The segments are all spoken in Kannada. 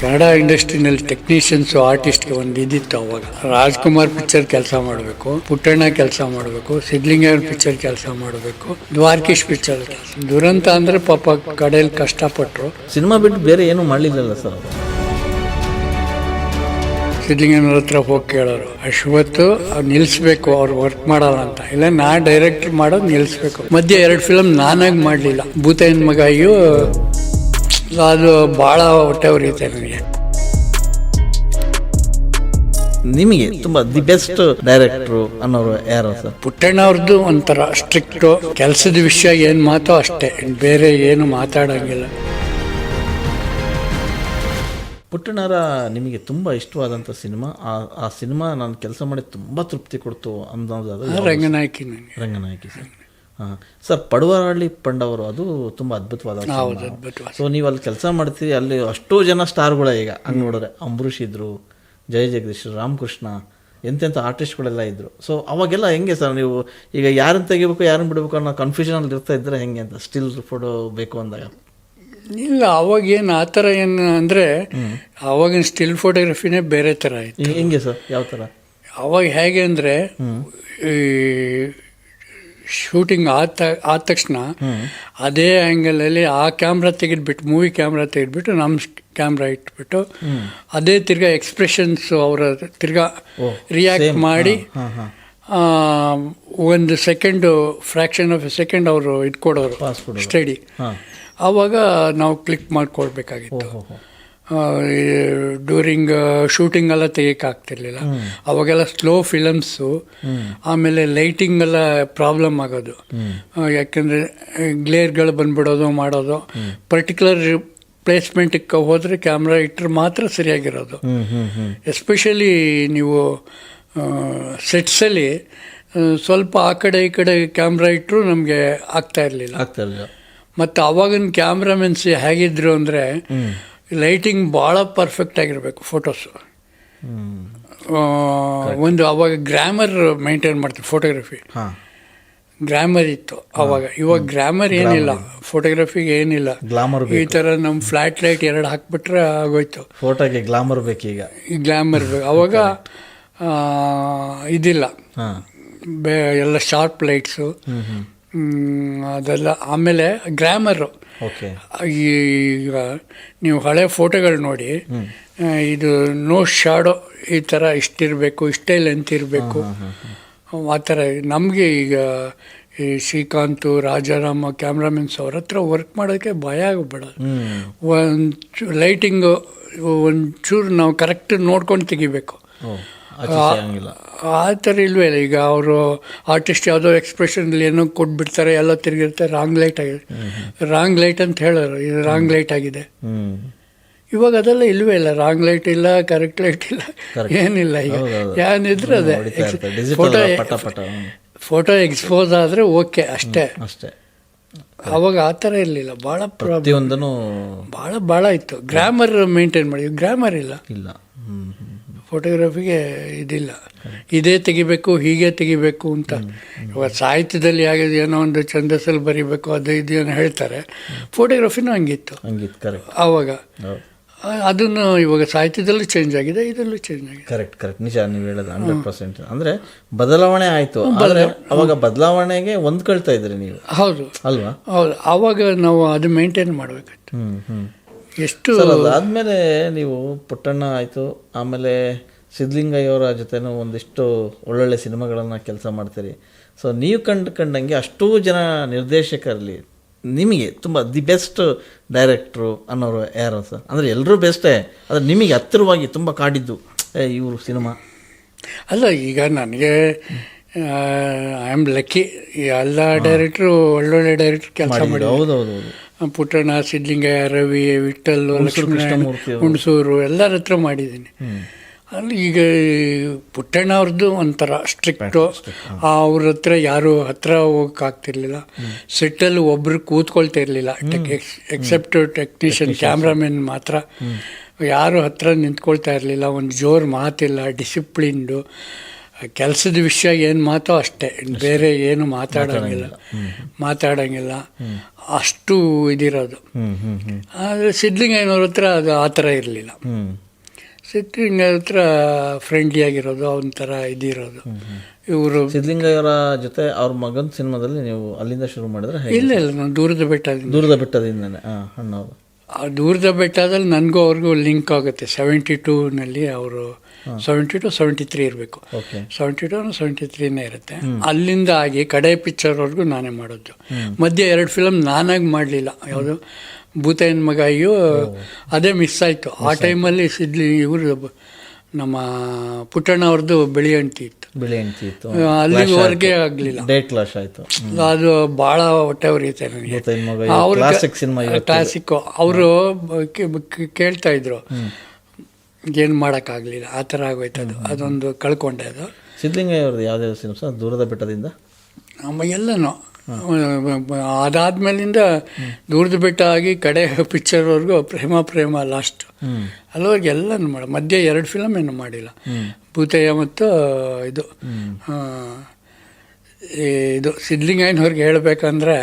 ಕನ್ನಡ ಇಂಡಸ್ಟ್ರಿನಲ್ಲಿ ಟೆಕ್ನಿಷಿಯನ್ಸ್ ಆರ್ಟಿಸ್ಟ್ಗೆ ಒಂದು ಇದಿತ್ತು ಅವಾಗ. ರಾಜ್ಕುಮಾರ್ ಪಿಕ್ಚರ್ ಕೆಲಸ ಮಾಡಬೇಕು ಪುಟ್ಟಣ್ಣ ಕೆಲಸ ಮಾಡಬೇಕು ಸಿದ್ಲಿಂಗ ಪಿಕ್ಚರ್ ಕೆಲಸ ಮಾಡಬೇಕು ದ್ವಾರಕೀಶ್ ಪಿಕ್ಚರ್ ಕೆಲಸ. ದುರಂತ ಅಂದ್ರೆ ಪಾಪ ಕಡೆಯಲ್ಲಿ ಕಷ್ಟಪಟ್ಟರು ಸಿನಿಮಾ ಬಿಟ್ಟು ಬೇರೆ ಏನು ಮಾಡಲಿಲ್ಲ ಸರ್ ಸಿದ್ಲಿಂಗನವ್ರ ಹತ್ರ ಹೋಗಿ ಕೇಳೋರು ಅಶ್ವತ್ತು ನಿಲ್ಲಿಸ್ಬೇಕು ಅವ್ರು ವರ್ಕ್ ಮಾಡಲ್ಲ ಅಂತ. ಇಲ್ಲ ನಾ ಡೈರೆಕ್ಟ್ ಮಾಡೋದು ನಿಲ್ಲಿಸ್ಬೇಕು ಮಧ್ಯೆ ಎರಡು ಫಿಲಮ್ ನಾನಾಗಿ ಮಾಡಲಿಲ್ಲ. ಭೂತಯ್ಯನ ಮಗ ಅಯ್ಯೋ ಅದು ಭಾಳ ಹೊಟ್ಟೆ ಉರಿಯುತ್ತೆ ನನಗೆ. ನಿಮಗೆ ತುಂಬಾ ದಿ ಬೆಸ್ಟ್ ಡೈರೆಕ್ಟ್ರು ಅನ್ನೋರು ಯಾರು ಸರ್? ಪುಟ್ಟಣ್ಣ ಅವ್ರದ್ದು ಒಂಥರ ಸ್ಟ್ರಿಕ್ಟು ಕೆಲಸದ ವಿಷಯ ಏನು ಮಾತೋ ಅಷ್ಟೇ ಬೇರೆ ಏನು ಮಾತಾಡೋಂಗಿಲ್ಲ. ಪುಟ್ಟಣ್ಣರ ನಿಮಗೆ ತುಂಬ ಇಷ್ಟವಾದಂಥ ಸಿನಿಮಾ ಆ ಆ ಸಿನಿಮಾ ನಾನು ಕೆಲಸ ಮಾಡಿ ತುಂಬ ತೃಪ್ತಿ ಕೊಡ್ತು ಅನ್ನೋದು ರಂಗನಾಯಕಿ ನನಗೆ. ರಂಗನಾಯಕಿ ಸರ್. ಹಾಂ. ಸರ್ ಪಡುವರಹಳ್ಳಿ ಪಂಡವರು ಅದು ತುಂಬ ಅದ್ಭುತವಾದ ಸೊ ನೀವು ಅಲ್ಲಿ ಕೆಲಸ ಮಾಡ್ತೀರಿ ಅಲ್ಲಿ ಅಷ್ಟೋ ಜನ ಸ್ಟಾರ್ಗಳ ಈಗ. ಹಂಗೆ ನೋಡಿದ್ರೆ ಅಂಬರೀಷ್ ಇದ್ರು ಜಯ ಜಗದೀಶ್ ರಾಮಕೃಷ್ಣ ಎಂತೆಂಥ ಆರ್ಟಿಸ್ಟ್ಗಳೆಲ್ಲ ಇದ್ರು. ಸೊ ಅವಾಗೆಲ್ಲ ಹೆಂಗೆ ಸರ್ ನೀವು ಈಗ ಯಾರನ್ನು ತೆಗಿಬೇಕು ಯಾರನ್ನು ಬಿಡಬೇಕು ಅನ್ನೋ ಕನ್ಫ್ಯೂಷನಲ್ಲಿ ಇರ್ತಾ ಇದ್ರೆ ಹೆಂಗೆ ಅಂತ? ಸ್ಟಿಲ್ ಫೋಟೋ ಬೇಕು ಅಂದಾಗ. ಇಲ್ಲ ಅವಾಗ ಏನು ಆ ಥರ ಏನು ಅಂದರೆ ಅವಾಗಿನ ಸ್ಟಿಲ್ ಫೋಟೋಗ್ರಫಿನೇ ಬೇರೆ ಥರ ಇತ್ತು. ಹೆಂಗೆ ಸರ್ ಯಾವ ಥರ? ಅವಾಗ ಹೇಗೆ ಅಂದರೆ ಈ ಶೂಟಿಂಗ್ ಆದ ಆದ ತಕ್ಷಣ ಅದೇ ಆ್ಯಂಗಲಲ್ಲಿ ಆ ಕ್ಯಾಮ್ರಾ ತೆಗೆದುಬಿಟ್ಟು ಮೂವಿ ಕ್ಯಾಮ್ರಾ ತೆಗೆದುಬಿಟ್ಟು ನಮ್ಮ ಕ್ಯಾಮ್ರಾ ಇಟ್ಬಿಟ್ಟು ಅದೇ ತಿರ್ಗಾ ಎಕ್ಸ್ಪ್ರೆಷನ್ಸು ಅವರ ತಿರ್ಗಾ ರಿಯಾಕ್ಟ್ ಮಾಡಿ ಒಂದು second fraction of a second ಅವರು ಇಟ್ಕೊಡೋರು. ಸ್ಟಡಿ ಆವಾಗ ನಾವು ಕ್ಲಿಕ್ ಮಾಡ್ಕೊಳ್ಬೇಕಾಗಿತ್ತು. ಹೋ ಡ್ಯೂರಿಂಗ್ ಶೂಟಿಂಗ್ ಎಲ್ಲ ತೆಗಿಯಕ್ಕಾಗ್ತಿರ್ಲಿಲ್ಲ. ಅವಾಗೆಲ್ಲ ಸ್ಲೋ ಫಿಲಮ್ಸು ಆಮೇಲೆ ಲೈಟಿಂಗ್ ಎಲ್ಲ ಪ್ರಾಬ್ಲಮ್ ಆಗೋದು. ಯಾಕೆಂದರೆ ಗ್ಲೇರ್ಗಳು ಬಂದ್ಬಿಡೋದು ಮಾಡೋದು. ಪರ್ಟಿಕ್ಯುಲರ್ ಪ್ಲೇಸ್ಮೆಂಟಿಗೆ ಹೋದರೆ ಕ್ಯಾಮ್ರಾ ಇಟ್ಟರೆ ಮಾತ್ರ ಸರಿಯಾಗಿರೋದು. ಎಸ್ಪೆಷಲಿ ನೀವು ಸೆಟ್ಸಲ್ಲಿ ಸ್ವಲ್ಪ ಆ ಕಡೆ ಈ ಕಡೆ ಕ್ಯಾಮ್ರಾ ಇಟ್ಟರು ನಮಗೆ ಆಗ್ತಾ ಇರಲಿಲ್ಲ. ಆಗ್ತಾ ಇರಲಿಲ್ಲ. ಮತ್ತು ಅವಾಗಿನ ಕ್ಯಾಮ್ರಾಮೆನ್ಸ್ ಹೇಗಿದ್ರು ಅಂದರೆ ಲೈಟಿಂಗ್ ಭಾಳ ಪರ್ಫೆಕ್ಟ್ ಆಗಿರಬೇಕು ಫೋಟೋಸು ಒಂದು ಅವಾಗ ಗ್ರಾಮರ್ ಮೈಂಟೈನ್ ಮಾಡ್ತೀವಿ ಫೋಟೋಗ್ರಫಿ ಗ್ರಾಮರ್ ಇತ್ತು ಅವಾಗ. ಇವಾಗ ಗ್ರಾಮರ್ ಏನಿಲ್ಲ. ಫೋಟೋಗ್ರಫಿಗೆ ಏನಿಲ್ಲ. ಗ್ಲಾಮರ್ ಈ ಥರ ನಮ್ಮ ಫ್ಲಾಟ್ ಲೈಟ್ ಎರಡು ಹಾಕ್ಬಿಟ್ರೆ ಆಗೋಯ್ತು. ಫೋಟೋಗೆ ಗ್ಲಾಮರ್ ಬೇಕೀಗ. ಈ ಗ್ಲಾಮರ್ ಅವಾಗ ಆ, ಇದಿಲ್ಲ. ಬೇ ಎಲ್ಲ ಶಾರ್ಪ್ ಲೈಟ್ಸು ಅದೆಲ್ಲ ಆಮೇಲೆ ಗ್ರಾಮರು. ಓಕೆ. ಈಗ ನೀವು ಹಳೆ ಫೋಟೋಗಳು ನೋಡಿ ಇದು ನೋ ಶಾಡೋ ಈ ಥರ ಇಷ್ಟಿರಬೇಕು ಇಷ್ಟೇ ಲೆಂತ್ ಇರಬೇಕು. ಆ ಥರ ನಮಗೆ ಈಗ ಈ ಶ್ರೀಕಾಂತ್ ರಾಜಾರಾಮ ಕ್ಯಾಮ್ರಾಮನ್ಸ್ ಅವ್ರ ಹತ್ರ ವರ್ಕ್ ಮಾಡೋಕ್ಕೆ ಭಯ ಆಗಬೇಡ ಒಂದು ಲೈಟಿಂಗು ಒಂಚೂರು ನಾವು ಕರೆಕ್ಟ್ ನೋಡ್ಕೊಂಡು ತೆಗಿಬೇಕು. ಆಚೆ ಆ ಥರ ಇಲ್ವೇ ಇಲ್ಲ ಈಗ ಅವರು ಆರ್ಟಿಸ್ಟ್ ಯಾವುದೋ ಎಕ್ಸ್ಪ್ರೆಷನ್ಲಿ ಏನೋ ಕೊಟ್ಬಿಡ್ತಾರೆ ಎಲ್ಲ ತಿರುಗಿರುತ್ತೆ ರಾಂಗ್ ಲೈಟ್ ಆಗಿದೆ ರಾಂಗ್ ಲೈಟ್ ಅಂತ ಹೇಳೋರು. ಇದು ರಾಂಗ್ ಲೈಟ್ ಆಗಿದೆ. ಇವಾಗ ಅದೆಲ್ಲ ಇಲ್ವೇ ಇಲ್ಲ ರಾಂಗ್ ಲೈಟ್ ಇಲ್ಲ ಕರೆಕ್ಟ್ ಲೈಟ್ ಇಲ್ಲ ಏನಿಲ್ಲ ಈಗ. ಏನಿದ್ರೆ ಅದೇ. ಫೋಟೋ ಫೋಟೋ ಎಕ್ಸ್ಪೋಸ್ ಆದರೆ ಓಕೆ ಅಷ್ಟೇ. ಅಷ್ಟೇ. ಅವಾಗ ಆ ಥರ ಇರಲಿಲ್ಲ. ಭಾಳ ಪ್ರತಿಯೊಂದನ್ನು ಭಾಳ ಭಾಳ ಇತ್ತು. ಗ್ರಾಮರ್ ಮೇಂಟೈನ್ ಮಾಡಿ. ಗ್ರಾಮರ್ ಇಲ್ಲ. ಇಲ್ಲ. ಫೋಟೋಗ್ರಫಿಗೆ ಇದಿಲ್ಲ. ಇದೇ ತೆಗಿಬೇಕು ಹೀಗೆ ತೆಗಿಬೇಕು ಅಂತ. ಇವಾಗ ಸಾಹಿತ್ಯದಲ್ಲಿ ಆಗಿದೆ ಏನೋ ಒಂದು ಛಂದಸ್ಸಲ್ಲಿ ಬರಿಬೇಕು ಅದು ಇದು ಏನೋ ಹೇಳ್ತಾರೆ. ಫೋಟೋಗ್ರಫಿನೂ ಹಂಗಿತ್ತು. ಆವಾಗ ಅದನ್ನು ಇವಾಗ ಸಾಹಿತ್ಯದಲ್ಲೂ ಚೇಂಜ್ ಆಗಿದೆ ಇದರಲ್ಲೂ ಚೇಂಜ್ ಆಗಿದೆ. ಕರೆಕ್ಟ್ ಕರೆಕ್ಟ್ ನಿಜ ನೀವು ಹೇಳೋದು ಹಂಡ್ರೆಡ್ ಪರ್ಸೆಂಟ್ ಅಂದರೆ ಬದಲಾವಣೆ ಆಯಿತು. ಆದರೆ ಅವಾಗ ಬದಲಾವಣೆಗೆ ಹೊಂದ್ಕೊಳ್ತಾ ಇದ್ರಿ ನೀವು. ಹೌದು. ಅಲ್ವಾ? ಹೌದು. ಆವಾಗ ನಾವು ಅದು ಮೇಂಟೈನ್ ಮಾಡಬೇಕಾಯ್ತು. ಹ್ಞೂ ಹ್ಞೂ ಎಷ್ಟು ಅದಾದಮೇಲೆ ನೀವು ಪುಟ್ಟಣ್ಣ ಆಯಿತು ಆಮೇಲೆ ಸಿದ್ಧಲಿಂಗಯ್ಯವರ ಜೊತೆನೂ ಒಂದಿಷ್ಟು ಒಳ್ಳೊಳ್ಳೆ ಸಿನಿಮಾಗಳನ್ನು ಕೆಲಸ ಮಾಡ್ತೀರಿ. ಸೊ ನೀವು ಕಂಡು ಕಂಡಂಗೆ ಅಷ್ಟೂ ಜನ ನಿರ್ದೇಶಕರಲ್ಲಿ ನಿಮಗೆ ತುಂಬ ದಿ ಬೆಸ್ಟ್ ಡೈರೆಕ್ಟ್ರು ಅನ್ನೋರು ಯಾರು ಸರ್? ಅಂದರೆ ಎಲ್ಲರೂ ಬೆಸ್ಟೇ ಆದರೆ ನಿಮಗೆ ಹತ್ತಿರವಾಗಿ ತುಂಬ ಕಾಡಿದ್ದು ಇವರು ಸಿನಿಮಾ. ಅಲ್ಲ ಈಗ ನನಗೆ ಐ ಆಮ್ ಲಕ್ಕಿ ಎಲ್ಲ ಡೈರೆಕ್ಟ್ರು ಒಳ್ಳೊಳ್ಳೆ ಡೈರೆಕ್ಟ್ರು ಕೆಲಸ ಮಾಡಿ ಹೌದೌದು ಹೌದು ಹೌದು ಪುಟ್ಟಣ್ಣ ಸಿದ್ಲಿಂಗಯ್ಯ ರವಿ ವಿಠಲ್ ಅವರು. ಹುಣಸೂರು ಎಲ್ಲರ ಹತ್ರ ಮಾಡಿದ್ದೀನಿ. ಅಲ್ಲಿ ಈಗ ಪುಟ್ಟಣ್ಣ ಅವ್ರದ್ದು ಒಂಥರ ಸ್ಟ್ರಿಕ್ಟು ಅವ್ರ ಹತ್ರ ಯಾರು ಹತ್ರ ಹೋಗಕ್ಕಾಗ್ತಿರ್ಲಿಲ್ಲ ಸೆಟ್ಟಲ್ಲಿ ಒಬ್ರು ಕೂತ್ಕೊಳ್ತಾ ಇರಲಿಲ್ಲ. ಟೆಕ್ ಎಕ್ಸೆಪ್ಟ್ ಟೆಕ್ನಿಷಿಯನ್ ಕ್ಯಾಮ್ರಾಮನ್ ಮಾತ್ರ. ಯಾರು ಹತ್ರ ನಿಂತ್ಕೊಳ್ತಾ ಇರಲಿಲ್ಲ. ಒಂದು ಜೋರು ಮಾತಿಲ್ಲ ಡಿಸಿಪ್ಲಿನ್ಡು ಕೆಲಸದ ವಿಷಯ ಏನು ಮಾತೋ ಅಷ್ಟೇ. ಬೇರೆ ಏನು ಮಾತಾಡೋಂಗಿಲ್ಲ. ಮಾತಾಡೋಂಗಿಲ್ಲ. ಅಷ್ಟು ಇದಿರೋದು. ಆದರೆ ಸಿದ್ಲಿಂಗ್ ಸಿದ್ಲಿಂಗಯ್ಯನವ್ರ ಹತ್ರ ಅದು ಆ ಥರ ಇರಲಿಲ್ಲ. ಸಿದ್ಲಿಂಗ್ ಸಿದ್ಲಿಂಗಯ್ಯ ಹತ್ರ ಫ್ರೆಂಡ್ಲಿ ಆಗಿರೋದು ಅವನ ಥರ ಇದಿರೋದು. ಇವರು ಸಿದ್ಲಿಂಗಯ್ಯರ ಜೊತೆ ಅವ್ರ ಮಗನ ಸಿನಿಮಾದಲ್ಲಿ ನೀವು ಅಲ್ಲಿಂದ ಶುರು ಮಾಡಿದ್ರೆ ಇಲ್ಲ ಇಲ್ಲ ನಾನು ದೂರದ ಬೆಟ್ಟ ದೂರದ ಬೆಟ್ಟದಿಂದನೇ. ಹಾಂ ಅಣ್ಣವರು ಆ ದೂರದ ಬೆಟ್ಟದಲ್ಲಿ ನನಗೂ ಅವ್ರಿಗೂ ಲಿಂಕ್ ಆಗುತ್ತೆ. ಸೆವೆಂಟಿ ಟೂನಲ್ಲಿ ಅವರು ಸೆವೆಂಟಿ ಟು ಸೆವೆಂಟಿ ತ್ರೀ ಇರಬೇಕು. ಸೆವೆಂಟಿ ಟು ಸೆವೆಂಟಿ ತ್ರೀನೇ ಇರುತ್ತೆ. ಅಲ್ಲಿಂದ ಆಗಿ ಕಡೆ ಪಿಕ್ಚರ್ವರೆಗೂ ನಾನೇ ಮಾಡೋದು. ಮಧ್ಯೆ ಎರಡು ಫಿಲಮ್ ನಾನಾಗಿ ಮಾಡಲಿಲ್ಲ. ಯಾವುದು? ಭೂತಯ್ಯನ ಮಗ ಅಯ್ಯೋ ಅದೇ ಮಿಸ್ ಆಯಿತು. ಆ ಟೈಮಲ್ಲಿ ಸಿದ್ಲಿ ಇವರು ನಮ್ಮ ಪುಟ್ಟಣ್ಣ ಅವ್ರದ್ದು ಬೆಳಿ ಅಂಟಿ ಇತ್ತು. ಬಿಳಿ ಹೆಂಡತಿ ಇತ್ತು. ಅಲ್ಲಿವರೆಗೆ ಆಗಲಿಲ್ಲ. ಡೇಟ್ ಕ್ಲಾಶ್ ಆಯಿತು. ಅದು ಭಾಳ ಹೊಟ್ಟೆ ಉರಿಯುತ್ತೆ ನನಗೆ. ಅವರು ಮಗ ಅವ್ರ ಕ್ಲಾಸಿಕ್ ಸಿನಿಮಾ ಕ್ಲಾಸಿಕ್ಕು ಅವರು ಕೇಳ್ತಾ ಇದ್ರು. ಏನು ಮಾಡೋಕ್ಕಾಗಲಿಲ್ಲ. ಆ ಥರ ಆಗೋಯ್ತು ಅದು. ಅದೊಂದು ಕಳ್ಕೊಂಡೆ ಅದು. ಸಿದ್ಲಿಂಗಯ್ಯ ಅವ್ರದ್ದು ಯಾವುದೇ ಸಿನಿಮಾ ದೂರದ ಬೆಟ್ಟದಿಂದ? ನಮ್ಮ ಎಲ್ಲನೂ. ಅದಾದ್ಮೇಲಿಂದ ದೂರದ ಬೆಟ್ಟ ಆಗಿ ಕಡೆ ಪಿಕ್ಚರ್ವರೆಗೂ ಪ್ರೇಮ ಪ್ರೇಮ ಲಾಸ್ಟ್ ಅಲ್ಲಿವರೆಗೆ ಎಲ್ಲನೂ ಮಾಡಿ ಮಧ್ಯೆ ಎರಡು ಫಿಲಮ್ ಏನು ಮಾಡಿಲ್ಲ. ಭೂತಯ್ಯ ಮತ್ತು ಇದು ಇದು ಸಿದ್ಧಲಿಂಗಯ್ಯನವ್ರಿಗೆ ಹೇಳಬೇಕಂದ್ರೆ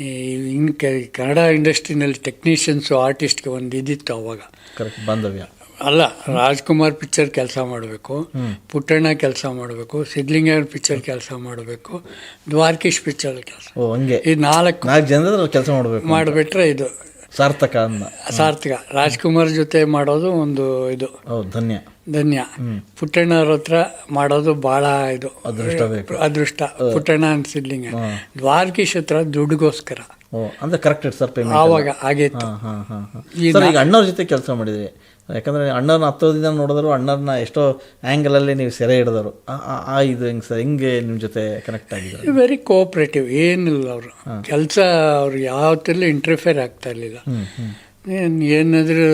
ಈ ಇನ್ ಕೆ- ಕನ್ನಡ ಇಂಡಸ್ಟ್ರಿನಲ್ಲಿ ಟೆಕ್ನಿಷಿಯನ್ಸು ಆರ್ಟಿಸ್ಟ್ಗೆ ಒಂದು ಇದಿತ್ತು ಅವಾಗ. ಕರೆಕ್ಟ್ ಬಾಂಧವ್ಯ. ಅಲ್ಲ ರಾಜ್ಕುಮಾರ್ ಪಿಕ್ಚರ್ ಕೆಲಸ ಮಾಡಬೇಕು ಪುಟ್ಟಣ್ಣ ಕೆಲಸ ಮಾಡಬೇಕು ಸಿದ್ಲಿಂಗ ಪಿಕ್ಚರ್ ಕೆಲಸ ಮಾಡಬೇಕು ದ್ವಾರಕೀಶ್ ಪಿಕ್ಚರ್ ಕೆಲಸ. ಈ ನಾಲ್ಕು ನಾಲ್ಕು ಜನರ ಕೆಲಸ ಮಾಡಬೇಕು ಮಾಡಿಬಿಟ್ರೆ ಇದು. ಸಾರ್ಥಕ ಸಾರ್ಥಕ. ರಾಜ್ಕುಮಾರ್ ಜೊತೆ ಮಾಡೋದು ಒಂದು ಇದು. ಧನ್ಯ. ಧನ್ಯ. ಪುಟ್ಟಣ್ಣವ್ರ ಹತ್ರ ಮಾಡೋದು ಭಾಳ ಇದು. ಅದೃಷ್ಟ ಅದೃಷ್ಟ. ಪುಟ್ಟಣ್ಣ ಅನ್ಸಿದ್ಲಿಂಗ. ದ್ವಾರಕೀಶ್ ಹತ್ರ ದುಡ್ಡುಗೋಸ್ಕರ. ಅಂದ್ರೆ ಕರೆಕ್ಟ್ ಸರ್ ಪೇಮೆಂಟ್ ಆವಾಗ ಆಗೈತು ಈಗ ಅಣ್ಣವ್ರ ಜೊತೆ ಕೆಲಸ ಮಾಡಿದ್ರಿ ಯಾಕಂದ್ರೆ ಅಣ್ಣನ ಹತ್ತೋದಿಂದ ನೋಡಿದ್ರು ಅಣ್ಣನ ಎಷ್ಟೋ ಆ್ಯಂಗಲಲ್ಲಿ ನೀವು ಸೆರೆ ಹಿಡಿದರು ಆ- ಇದು ಹೆಂಗೆ ಸರ್? ಹೆಂಗೆ ನಿಮ್ಮ ಜೊತೆ ಕನೆಕ್ಟ್ ಆಗಿದೆ ವೆರಿ ಕೋಆಪ್ರೇಟಿವ್ ಏನಿಲ್ಲ ಅವರು. ಕೆಲಸ ಅವ್ರು ಯಾವತ್ತಲ್ಲೂ ಇಂಟರ್ಫಿಯರ್ ಆಗ್ತಾ ಇರಲಿಲ್ಲ. ಏನು ಏನಾದರೂ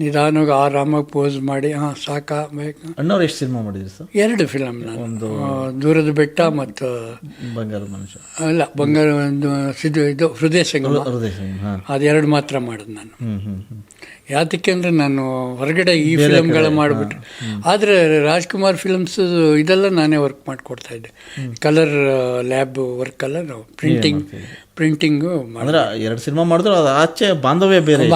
ನಿಧಾನವಾಗಿ ಆರಾಮಾಗಿ ಪೋಸ್ ಮಾಡಿ ಹಾಂ ಸಾಕ ಬೇಕಾ. ಅಣ್ಣವ್ರು ಎಷ್ಟು ಸಿನಿಮಾ ಮಾಡಿದ್ರಿ ಸರ್? ಎರಡು ಫಿಲಮ್ ನಾನು. ಒಂದು ದೂರದ ಬೆಟ್ಟ ಮತ್ತು ಬಂಗಾರ ಮನುಷ್ಯ. ಅಲ್ಲ ಬಂಗಾರ ಒಂದು ಸಿದ್ಧ ಇದು ಹೃದಯ ಸಂಗಮ ಹೃದಯ ಸಂಗಮ ಅದೆರಡು ಮಾತ್ರ ಮಾಡೋದು ನಾನು. ಯಾತಕ್ಕೆ ಅಂದರೆ ನಾನು ಹೊರಗಡೆ ಈ ಫಿಲಮ್ಗಳ ಮಾಡಿಬಿಟ್ಟು ಆದರೆ ರಾಜ್ಕುಮಾರ್ ಫಿಲಮ್ಸ್ ಇದೆಲ್ಲ ನಾನೇ ವರ್ಕ್ ಮಾಡಿಕೊಡ್ತಾ ಇದ್ದೆ. ಕಲರ್ ಲ್ಯಾಬ್ ವರ್ಕ್ ಎಲ್ಲ ನಾವು. ಪ್ರಿಂಟಿಂಗ್ ಪ್ರಿಂಟಿಂಗು ಮಾಡಿದ್ರೆ ಎರಡು ಸಿನಿಮಾ ಮಾಡಿದ್ರು ಅದು ಆಚೆ ಬಾಂಧವ್ಯ ಬೇರೆ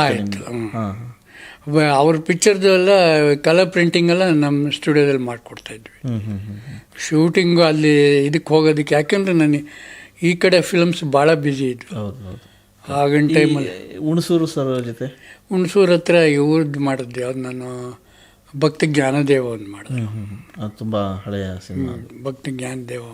ಅವ್ರ ಪಿಕ್ಚರ್ದು ಎಲ್ಲ ಕಲರ್ ಪ್ರಿಂಟಿಂಗ್ ಎಲ್ಲ ನಮ್ಮ ಸ್ಟುಡಿಯೋದಲ್ಲಿ ಮಾಡಿಕೊಡ್ತಾ ಇದ್ವಿ. ಶೂಟಿಂಗು ಅಲ್ಲಿ ಇದಕ್ಕೆ ಹೋಗೋದಕ್ಕೆ ಯಾಕೆಂದ್ರೆ ನಾನು ಈ ಕಡೆ ಫಿಲಮ್ಸ್ ಭಾಳ ಬ್ಯುಸಿ ಇದ್ವು. ಆಗಿನ ಟೈಮಲ್ಲಿ ಹುಣಸೂರು ಸರ್ ಜೊತೆ? ಹುಣಸೂರು ಹತ್ರ ಇವ್ರದ್ದು ಮಾಡಿದ್ದೆ. ಅವ್ರು ನಾನು ಭಕ್ತಿ ಜ್ಞಾನದೇವ ಒಂದು ಮಾಡಿದೆ ಅದು ತುಂಬ ಹಳೆಯ ಸಿನಿಮಾ. ಭಕ್ತಿ ಜ್ಞಾನದೇವ.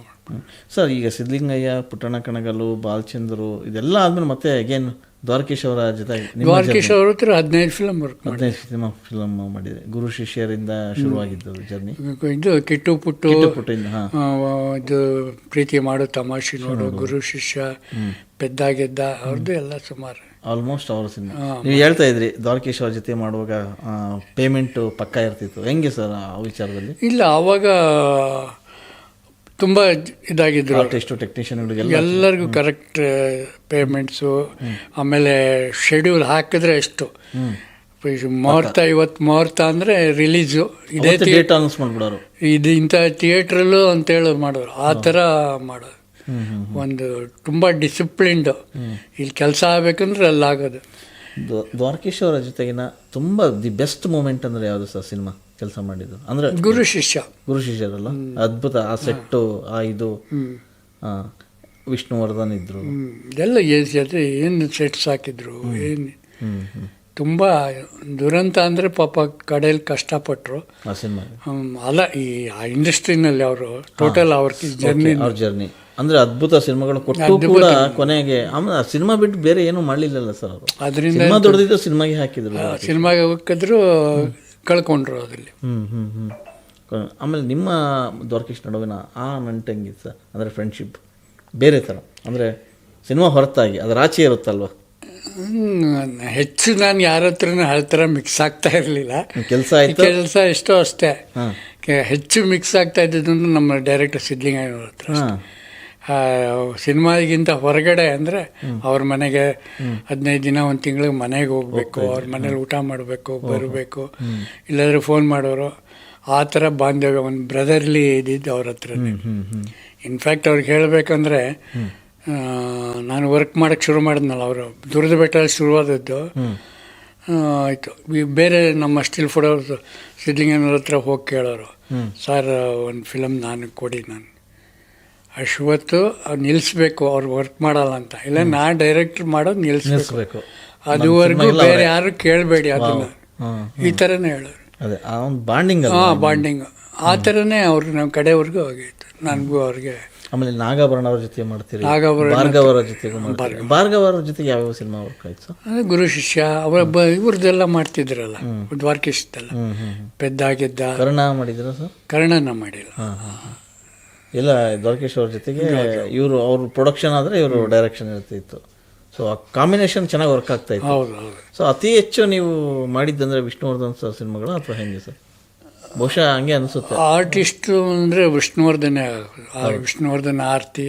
ಸರ್ ಈಗ ಸಿದ್ಲಿಂಗಯ್ಯ ಪುಟ್ಟಣ ಕಣಗಲು ಬಾಲಚಂದ್ರು ಇದೆಲ್ಲ ಆದ್ಮೇಲೆ ಮತ್ತೆ ಅಗೇನ್ ದ್ವಾರಕೀಶ್ ಅವರ ಜೊತೆ ದ್ವಾರಕೀಶ್ ಅವ್ರ ಹತ್ರ ಹದಿನೈದು ಫಿಲಮ್ ವರ್ಕ್ ಹದಿನೈದು ಸಿನಿಮಾ ಫಿಲಮ್ ಮಾಡಿದೆ. ಗುರು ಶಿಷ್ಯರಿಂದ ಶುರುವಾಗಿದ್ದು ಜರ್ನಿ. ಇದು ಕಿಟ್ಟು ಪುಟ್ಟು ಪುಟ್ಟಿಂದ ಇದು ಪ್ರೀತಿ ಮಾಡು ತಮಾಷೆ ನೋಡು ಗುರು ಶಿಷ್ಯ ಪೆದ್ದಾಗೆದ್ದ ಅವ್ರದ್ದು ಎಲ್ಲ ಸುಮಾರು. ಆಲ್ಮೋಸ್ಟ್ ಅವರ ಸಿನಿಮಾ ನೀವು ಹೇಳ್ತಾ ಇದ್ರಿ ದ್ವಾರಕೇಶ್ ಅವ್ರ ಜೊತೆ ಮಾಡುವಾಗ ಪೇಮೆಂಟು ಪಕ್ಕ ಇರ್ತಿತ್ತು. ಹೆಂಗೆ ಸರ್ ಆ ವಿಚಾರದಲ್ಲಿ? ಇಲ್ಲ ಆವಾಗ ತುಂಬ ಇದಾಗಿದ್ರು. ಆರ್ಟಿಸ್ಟು ಟೆಕ್ನಿಷಿಯನ್ಗಳಿಗೆಲ್ಲ ಎಲ್ಲರಿಗೂ ಕರೆಕ್ಟ್ ಪೇಮೆಂಟ್ಸು ಆಮೇಲೆ ಶೆಡ್ಯೂಲ್ ಹಾಕಿದ್ರೆ ಎಷ್ಟು? ಮುಹೂರ್ತ ಇವತ್ತು ಮುಹೂರ್ತ ಅಂದರೆ ರಿಲೀಸು ಇದೇ ಡೇಟ್ ಅನೌನ್ಸ್ ಮಾಡಿಬಿಡೋರು. ಇದು ಇಂಥ ಥಿಯೇಟ್ರಲ್ಲೂ ಅಂತೇಳಿ ಮಾಡೋರು. ಆ ಥರ ಮಾಡೋರು. ಒಂದು ತುಂಬ ಡಿಸಿಪ್ಲಿನ್ಡು ಇಲ್ಲಿ ಕೆಲಸ ಆಗಬೇಕಂದ್ರೆ ಅಲ್ಲಾಗೋದು. ದ್ವ- ದ್ವಾರಕೀಶ್ ಅವರ ಜೊತೆಗಿನ ತುಂಬ ದಿ ಬೆಸ್ಟ್ ಮೂಮೆಂಟ್ ಅಂದ್ರೆ ಯಾವುದು ಸರ್ ಸಿನಿಮಾ ಕೆಲಸ ಮಾಡಿದ್ದು? ಅಂದ್ರೆ ಗುರು ಶಿಷ್ಯ. ಗುರು ಶಿಷ್ಯರಲ್ಲ ಅದ್ಭುತ ಆ ಸೆಟ್ಟು ಆ ಇದು. ವಿಷ್ಣುವರ್ಧನ್ ಇದ್ರು. ಎಲ್ಲ ಜೊತೆ ಏನು ಸೆಟ್ಸ್ ಹಾಕಿದ್ರು ಏನು ತುಂಬ ದುರಂತ ಅಂದರೆ ಪಾಪ ಕಡೆಯಲ್ಲಿ ಕಷ್ಟಪಟ್ಟರು ಅಲ್ಲ ಈ ಆ ಇಂಡಸ್ಟ್ರಿನಲ್ಲಿ ಅವರು ಟೋಟಲ್ ಅವ್ರ ಜರ್ನಿ ಅವ್ರ ಜರ್ನಿ ಅಂದ್ರೆ ಅದ್ಭುತ ಸಿನಿಮಾಗಳು ಕೊಟ್ಟು ಕೂಡ ಕೊನೆಗೆ ಆಮೇಲೆ ಆ ಸಿನಿಮಾ ಬಿಟ್ಟು ಬೇರೆ ಏನು ಮಾಡ್ಲಿಲ್ಲಲ್ಲ ಸರ್ ಅವರು. ಅದರಿಂದ ಸಿನಿಮಾ ದೊಡ್ಡದಿದ್ದು ಸಿನಿಮಾಗೆ ಹಾಕಿದ್ರು. ಸಿನಿಮಾಗೆ ಹೋಗಿದ್ರು ಕಳ್ಕೊಂಡ್ರು ಅದರಲ್ಲಿ. ಹ್ಞೂ ಹ್ಮ್ ಹ್ಮ್. ಆಮೇಲೆ ನಿಮ್ಮ ದ್ವಾರಕೀಶ್ ನಡುವಿನ ಆ ನಂಟಂಗಿ ಸರ್ ಅಂದರೆ ಫ್ರೆಂಡ್ಶಿಪ್ ಬೇರೆ ಥರ ಅಂದರೆ ಸಿನಿಮಾ ಹೊರತಾಗಿ ಅದರ ಆಚೆ ಇರುತ್ತಲ್ವ? ಹೆಚ್ಚು ನಾನು ಯಾರ ಹತ್ರನೂ ಥರ ಮಿಕ್ಸ್ ಆಗ್ತಾ ಇರಲಿಲ್ಲ. ಕೆಲಸ ಕೆಲಸ ಎಷ್ಟೋ ಅಷ್ಟೇ. ಹೆಚ್ಚು ಮಿಕ್ಸ್ ಆಗ್ತಾ ಇದ್ದಿದ್ದು ನಮ್ಮ ಡೈರೆಕ್ಟರ್ ಸಿದ್ಲಿಂಗಯ್ಯನವ್ರ ಹತ್ರ ಆ, ಸಿನಿಮಾಗಿಂತ ಹೊರಗಡೆ ಅಂದರೆ ಅವ್ರ ಮನೆಗೆ ಹದಿನೈದು ದಿನ ಒಂದು ತಿಂಗಳಿಗೆ ಮನೆಗೆ ಹೋಗಬೇಕು ಅವ್ರ ಮನೇಲಿ ಊಟ ಮಾಡಬೇಕು ಬರಬೇಕು. ಇಲ್ಲಾದರೂ ಫೋನ್ ಮಾಡೋರು. ಆ ಥರ ಬಾಂಧವ್ಯ ಒಂದು ಬ್ರದರ್ಲಿ ಇದ್ದಿದ್ದು ಅವ್ರ ಹತ್ರ ಇನ್ಫ್ಯಾಕ್ಟ್ ಅವ್ರಿಗೆ ಹೇಳಬೇಕಂದ್ರೆ ನಾನು ವರ್ಕ್ ಮಾಡೋಕ್ಕೆ ಶುರು ಮಾಡಿದ್ನಲ್ಲ ಅವರು ದುರ್ದ ಬೆಟ್ಟಲ್ಲಿ ಶುರುವಾದದ್ದು. ಆಯಿತು. ಬೇರೆ ನಮ್ಮ ಸ್ಟಿಲ್ ಫೋಟೋ ಸಿದ್ಲಿಂಗನವ್ರ ಹತ್ರ ಹೋಗಿ ಕೇಳೋರು. ಸರ್ ಒಂದು ಫಿಲಮ್ ನಾನು ಕೊಡಿ ನಾನು ಅಶ್ವತ್ತು ನಿಲ್ಲಿಸ್ಬೇಕು ಅವ್ರು ವರ್ಕ್ ಮಾಡಲ್ಲ ಅಂತ. ಇಲ್ಲ ನಾ ಡೈರೆಕ್ಟ್ ಮಾಡೋದು ನಿಲ್ಲಿಸ್ಬೇಕು ಅದುವರೆಗೂ ಬೇರೆ ಯಾರು ಕೇಳಬೇಡಿ ಅದನ್ನು. ಈ ಥರನೇ ಹೇಳೋರು. ಬಾಂಡಿಂಗ್ ಹಾಂ ಬಾಂಡಿಂಗ್ ಆ ಥರನೇ ಅವ್ರು ನಮ್ಮ ಕಡೆವರೆಗೂ ಹೋಗಿತ್ತು ನನಗೂ ಅವ್ರಿಗೆ. ಆಮೇಲೆ ನಾಗಾಭರಣ ಅವ್ರ ಜೊತೆ ಮಾಡ್ತೀರಿ? ಭಾರ್ಗವರ ಜೊತೆಗೂ ಮಾಡ್ತೀರಿ? ಭಾರ್ಗವ. ಅವರ ಜೊತೆಗೆ ಯಾವ್ಯಾವ ಸಿನಿಮಾ ವರ್ಕ್ ಆಯ್ತು? ಅದೇ ಗುರು ಶಿಷ್ಯ ಅವರ ಇವ್ರದ್ದೆಲ್ಲ ಮಾಡ್ತಿದ್ರಲ್ಲ ದ್ವಾರಕೀಶದೆಲ್ಲ. ಪೆದ್ದಾಗಿದ್ದ. ಕರ್ಣ ಮಾಡಿದ್ರ ಸರ್? ಕರ್ಣನ ಮಾಡಿಲ್ಲ. ಇಲ್ಲ ದ್ವಾರಕೇಶ್ ಅವ್ರ ಜೊತೆಗೆ ಇವರು ಅವ್ರ ಪ್ರೊಡಕ್ಷನ್ ಆದರೆ ಇವರು ಡೈರೆಕ್ಷನ್ ಇರ್ತಿತ್ತು. ಸೊ ಆ ಕಾಂಬಿನೇಷನ್ ಚೆನ್ನಾಗಿ ವರ್ಕ್ ಆಗ್ತಾ ಇತ್ತು. ಸೊ ಅತಿ ಹೆಚ್ಚು ನೀವು ಮಾಡಿದ್ದಂದ್ರೆ ವಿಷ್ಣುವರ್ಧನ್ ಸರ್ ಸಿನಿಮಾಗಳು ಅಥವಾ ಹೆಂಗೆ ಸರ್? ಬಹುಶಃ ಹಂಗೆ ಅನಿಸುತ್ತೆ. ಆರ್ಟಿಸ್ಟು ಅಂದರೆ ವಿಷ್ಣುವರ್ಧನೇ ವಿಷ್ಣುವರ್ಧನ್ ಆರತಿ